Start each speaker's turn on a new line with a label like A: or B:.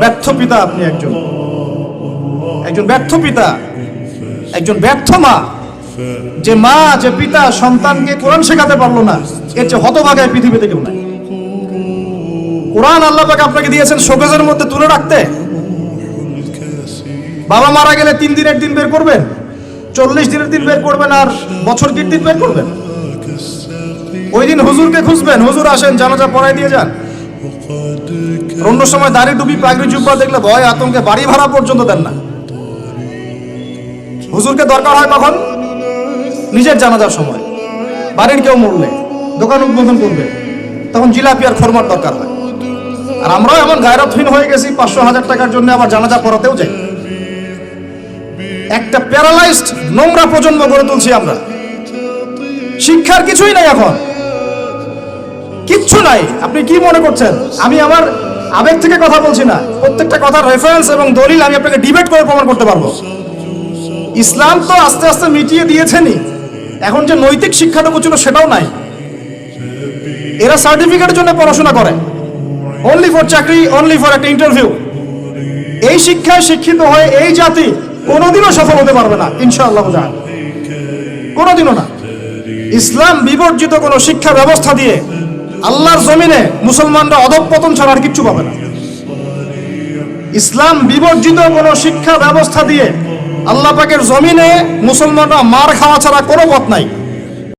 A: ব্যর্থ পিতা আপনি একজন। একজন ব্যর্থ পিতা, একজন ব্যর্থ মা। যে মা, যে পিতা সন্তানকে কোরআন শেখাতে পারল না, এর চেয়ে হতভাগায় পৃথিবীতে কেউ নাই। কোরআন আল্লাহ পাক আপনাকে দিয়েছেন শোকেজের মধ্যে তুলে রাখতে। বাবা মারা গেলে তিন দিনের দিন বের করবেন, চল্লিশ দিনের দিন বের করবেন, আর বছর দিন বের করবেন। ওই দিন হুজুরকে খুঁজবেন, হুজুর আসেন, জানাজা পড়াই দিয়ে যান। অন্য সময় দাড়ি টুপি পাগড়ি জুব্বা দেখলে ভয়, আতঙ্কে বাড়ি ভাড়া পর্যন্ত দেন না। হুজুরকে দরকার হয় কখন? নিজের জানাজার সময়। বাড়ির কেউ মরলে দোকান উদ্বোধন করবে। তখন জিলাপি আর খরমার দরকার হয়। আর আমরাও এমন গায়রতহীন হয়ে গেছি, পাঁচশো হাজার টাকার জন্য আবার জানাজা পড়াতেও যাই। একটা প্যারালাইজড নোংরা প্রজন্ম গড়ে তুলছি আমরা। শিক্ষার কিছুই নাই এখন। কিচ্ছু নাই। আপনি কি মনে করছেন? আমি আমার আবেগ থেকে কথা বলছি না। প্রত্যেকটা কথার রেফারেন্স এবং দলিল আমি আপনাকে ডিবেট করে প্রমাণ করতে পারব। ইসলাম তো আস্তে আস্তে মিটিয়ে দিয়েছেনই। এখন যে নৈতিক শিক্ষাটুকু ছিল সেটাও নাই। এরা সার্টিফিকেটের জন্য পড়াশোনা করে। অনলি ফর চাকরি অনলি ফর একটা ইন্টারভিউ এই শিক্ষায় শিক্ষিত হয়ে এই জাতি কোনোদিনও সফল হতে পারবে না, ইনশাআল্লাহ জান। কোনোদিনও না। ইসলাম বিবর্জিত কোনো শিক্ষা ব্যবস্থা দিয়ে আল্লাহর জমিনে মুসলমানরা অধঃপতন ছাড়া আর কিচ্ছু পাবে না। ইসলাম বিবর্জিত কোনো শিক্ষা ব্যবস্থা দিয়ে আল্লাহ পাকের জমিনে মুসলমানরা মার খাওয়া ছাড়া কোনো পথ নাই।